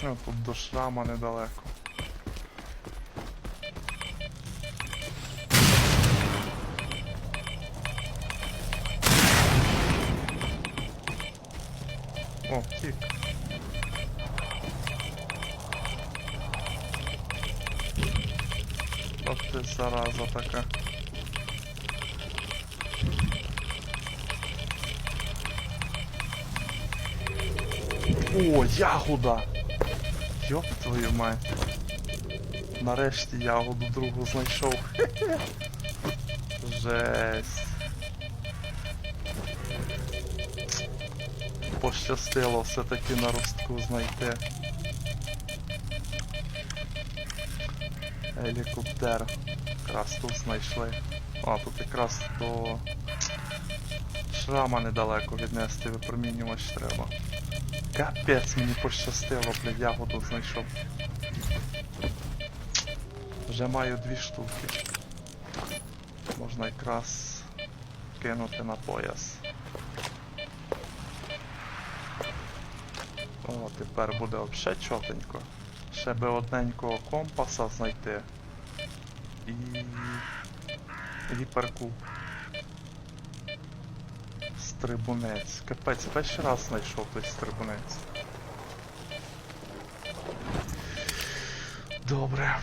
Ну, тут до шрама недалеко. О, втік. Ох ти зараза така. О, ягода! Йоп твою мать. Нарешті ягоду другу знайшов. Жесть. Пощастило все-таки на ростку знайти. Гелікоптер. Якраз тут знайшли. А, тут якраз до шрама недалеко віднести випромінювач треба. Капець мені пощастило, блядь, ягоду знайшов. Вже маю дві штуки. Можна якраз кинути на пояс. О, тепер буде взагалі чотенько. Ще би одненького компаса знайти. І гіперкуб. Стрибунець. Капець, перший раз знайшов той стрибунець. Добре.